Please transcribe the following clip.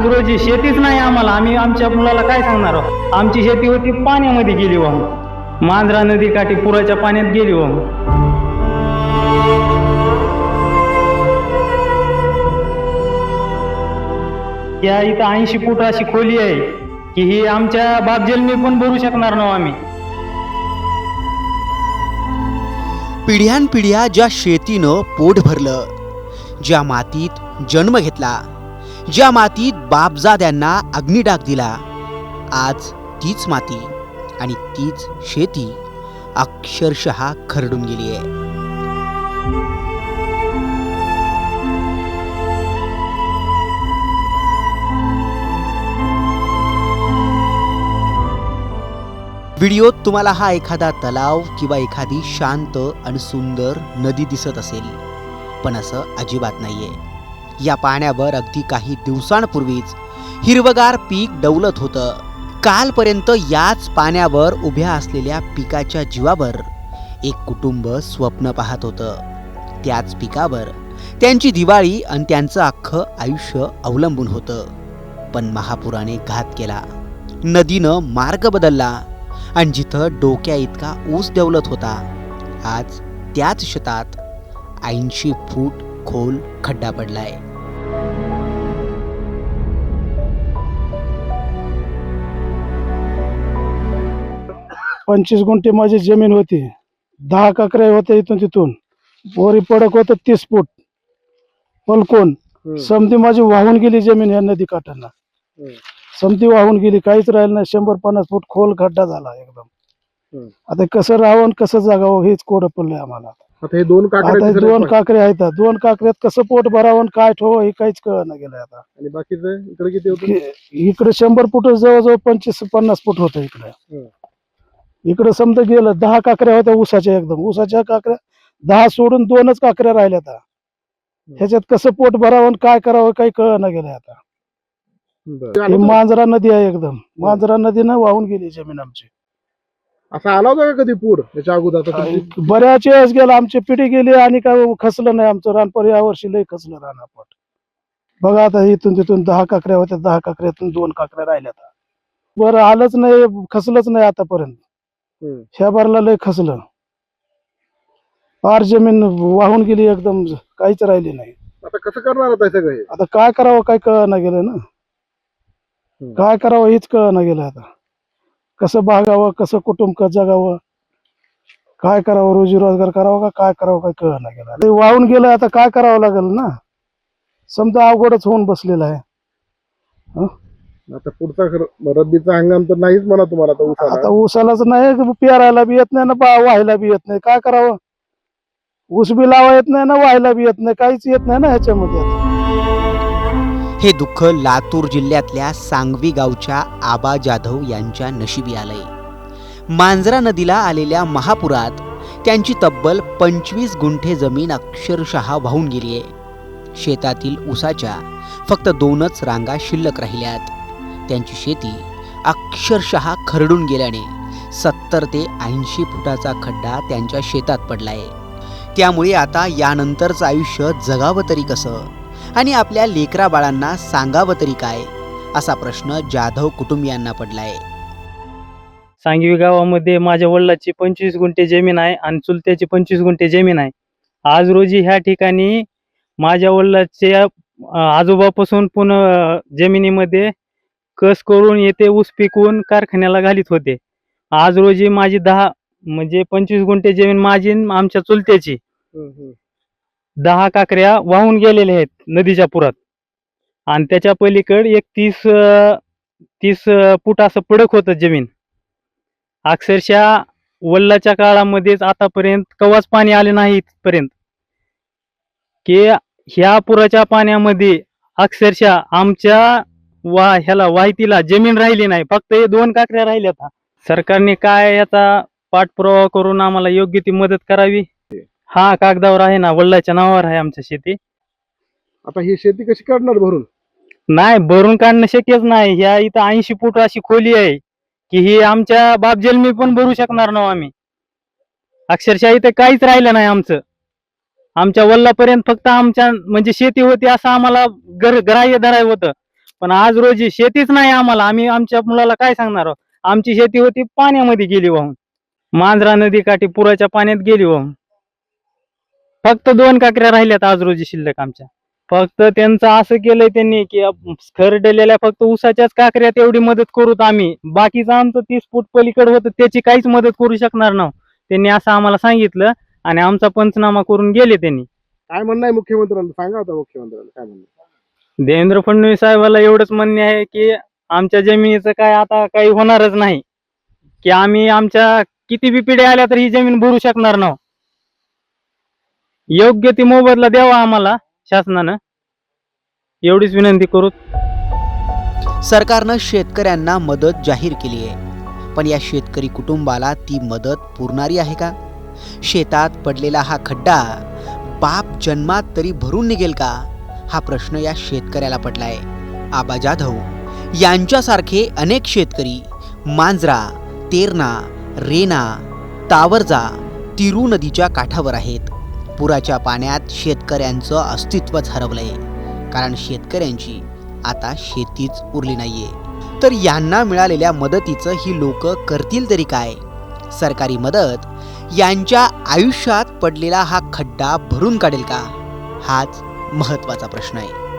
आज रोजी शेतीच नाही आम्हाला. आम्ही आमच्या मुलाला काय सांगणार आहोत? आमची शेती होती पाण्यामध्ये गेली वाहून मांजरा नदी काठी पुराच्या पाण्यात गेली वाहून या इथं ऐंशी फूट अशी खोली आहे की ही आमच्या बापजन्मी पण भरू शकणार नाही हो आम्ही. पिढ्यानपिढ्या ज्या शेतीनं पोट भरलं ज्या मातीत जन्म घेतला ज्या मातीत बापजाद्यांना अग्निडाग दिला आज तीच माती आणि तीच शेती अक्षरशः खरडून गेली आहे. व्हिडिओत तुम्हाला हा एखादा तलाव किंवा एखादी शांत आणि सुंदर नदी दिसत असेल पण असं अजिबात नाहीये. या पाण्यावर अगदी काही दिवसांपूर्वीच हिरवगार पीक डवलत होतं. कालपर्यंत याच पाण्यावर उभ्या असलेल्या पिकाच्या जीवावर एक कुटुंब स्वप्न पाहत होतं. त्याच पिकावर त्यांची दिवाळी आणि त्यांचं अख्खं आयुष्य अवलंबून होतं. पण महापुराने घात केला. नदीनं मार्ग बदलला आणि जिथं डोक्या इतका ऊस डवलत होता आज त्याच शेतात ऐंशी फूट खोल खड्डा पडलाय. पंचवीस गुंठे माझी जमीन होती. दहा काकऱ्या होत्या इथून तिथून. बोरी पडक होत तीस फूट. पलकोन समधी माझी वाहून गेली जमीन या नदी काठांना. समधी वाहून गेली काहीच राहिलं नाही. शंभर पन्नास फूट खोल खड्डा झाला एकदम. आता कसं राहावं कसं जगावं हेच कोड पडलंय आम्हाला. आता हे दोन आता काकडे दोन काकरे आहेत. दोन काकऱ्यात कसं पोट भरावं काय ठेवावं हे काहीच कळणं गेलंय आता. आणि बाकीचं इकडे किती होतं? कि- इकडे शंभर फूट जवळजवळ पंचवीस पन्नास फूट होतं इकडे. इकडे समजा गेलं दहा काकऱ्या होत्या ऊसाच्या एकदम. ऊसाच्या काकऱ्या दहा सोडून दोनच काकऱ्या राहिल्या आता. ह्याच्यात कसं पोट भरावं आणि काय करावं काही कळणं गेलंय आता. ही मांजरा नदी आहे एकदम. मांजरा नदीनं वाहून गेली जमीन आमची. असा आला होता का कधी पूर? त्याच्या अगोदर बऱ्याच वेळेस गेला. आमची पिढी गेली आणि काय खचलं नाही आमचं रानपर या वर्षी लय खचलं रानापट बघा आता इथून तिथून दहा काकऱ्या होत्या दहा काकऱ्यातून दोन काकऱ्या राहिल्या आता. बरं आलंच नाही खचलंच नाही आतापर्यंत. ह्या बारला लय खचलं फार जमीन वाहून गेली एकदम काहीच राहिली नाही. आता कसं करणार आता हे सगळं हे? आता काय करावं काय कळणं गेलं ना? काय करावं हेच कळणं गेलं आता. कसं भागावं कसं कुटुंब कसं जगावं? काय करावं रोजी रोजगार करावं का काय करावं काय कळणं गेलं. ते वाहून गेलं आता काय करावं लागेल ना? समजा अवघडच होऊन बसलेलं आहे. आता पुढचा खर- रब्बीचा हंगाम तर नाहीच म्हणा तुम्हाला आता आता उसाला ऊसालाच नाही पेरायला बी येत नाही ना बा- व्हायला बी येत नाही. काय करावं? ऊस बी लावा येत नाही ना व्हायला बी येत नाही काहीच येत नाही ना ह्याच्यामध्ये आता. हे दुःख लातूर जिल्ह्यातल्या सांगवी गावच्या आबा जाधव यांच्या नशिबी आलंय. मांजरा नदीला आलेल्या महापुरात त्यांची तब्बल पंचवीस गुंठे जमीन अक्षरशः वाहून गेली आहे शेतातील ऊसाच्या फक्त दोनच रांगा शिल्लक राहिल्यात. त्यांची शेती अक्षरशः खरडून गेल्याने सत्तर ते ऐंशी फुटाचा खड्डा त्यांच्या शेतात पडलाय. त्यामुळे आता यानंतरचं आयुष्य जगावं तरी कसं? आणि आपल्या लेकरा बाळांना सांगावं तरी काय? असा प्रश्न जाधव कुटुंबियांना पडलाय. सांगवी गावामध्ये माझ्या वडिलाची पंचवीस गुंठे जमीन आहे आणि चुलत्याची पंचवीस गुंठे जमीन आहे. आज रोजी ह्या ठिकाणी माझ्या वडिलाच्या आजोबापासून पुन्हा जमिनीमध्ये कस करून येथे ऊस पिकवून कारखान्याला घालीत होते. आज रोजी माझी दहा म्हणजे पंचवीस गुंठे जमीन माझी आमच्या चुलत्याची. दहा काकऱ्या वाहून गेलेल्या आहेत नदीच्या पुरात. आणि त्याच्या पलीकड एक तीस अं, तीस अं, फूट असं पडक होतं जमीन. अक्षरशः वल्लाच्या काळामध्येच आतापर्यंत कवाच पाणी आले नाही इथपर्यंत. की ह्या पुराच्या पाण्यामध्ये अक्षरशः आमच्या वा ह्याला वाहितीला जमीन राहिली नाही फक्त हे दोन काकऱ्या राहिल्यात सरकारने काय याचा पाठपुरावा करून आम्हाला योग्य ती मदत करावी? हा कागदावर आहे ना वडिलाच्या नावावर आहे आमच्या शेती. आता ही शेती कशी काढणार भरून? नाही भरून काढणं शक्यच नाही. ह्या इथं ऐंशी फूट अशी खोली आहे की ही आमच्या बाप जन्मी पण भरू शकणार नाही आम्ही. अक्षरशः इथे काहीच राहिलं नाही आमचं. आमच्या वल्लापर्यंत फक्त आमच्या म्हणजे शेती होती असं आम्हाला गर ग्राह्य धराय होतं. पण आज रोजी शेतीच नाही आम्हाला. आम्ही आमच्या मुलाला काय सांगणार आहोत आमची शेती होती पाण्यामध्ये गेली वाहून मांजरा नदी काठी पुराच्या पाण्यात गेली वाहून फक्त दोन काकऱ्या राहिल्यात आज रोजी शिल्लक आमच्या. फक्त त्यांचं असं केलंय त्यांनी की खरडलेल्या फक्त उसाच्याच काकऱ्यात एवढी मदत करू आम्ही. बाकीचं आमचं तीस फूट पलीकडे होतं त्याची काहीच मदत करू शकणार ना त्यांनी असं आम्हाला सांगितलं आणि आमचा पंचनामा करून गेले त्यांनी. काय म्हणणं आहे मुख्यमंत्र्यांना? सांगा होता मुख्यमंत्र्यांना काय म्हणणं देवेंद्र फडणवीस साहेबाला एवढंच म्हणणे आहे की आमच्या जमिनीचं काय आता काही होणारच नाही. की आम्ही आमच्या किती बी पिढ्या आल्या तर ही जमीन भरू शकणार ना योग्य ती मोबदला द्यावा आम्हाला शासनानं. एवढीच विनंती करू. सरकारनं शेतकऱ्यांना मदत जाहीर केली आहे. पण या शेतकरी कुटुंबाला ती मदत पुरणारी आहे का? शेतात पडलेला हा खड्डा बाप जन्मात तरी भरून निघेल का? हा प्रश्न या शेतकऱ्याला पडलाय आबा जाधव यांच्यासारखे अनेक शेतकरी मांजरा तेरणा रेना तावरजा तिरू नदीच्या काठावर आहेत. पुराच्या पाण्यात शेतकऱ्यांचं अस्तित्वच हरवलंय कारण शेतकऱ्यांची आता शेतीच उरली नाहीये. तर यांना मिळालेल्या मदतीचं ही लोक करतील तरी काय? सरकारी मदत यांच्या आयुष्यात पडलेला हा खड्डा भरून काढेल का? हाच महत्त्वाचा प्रश्न आहे.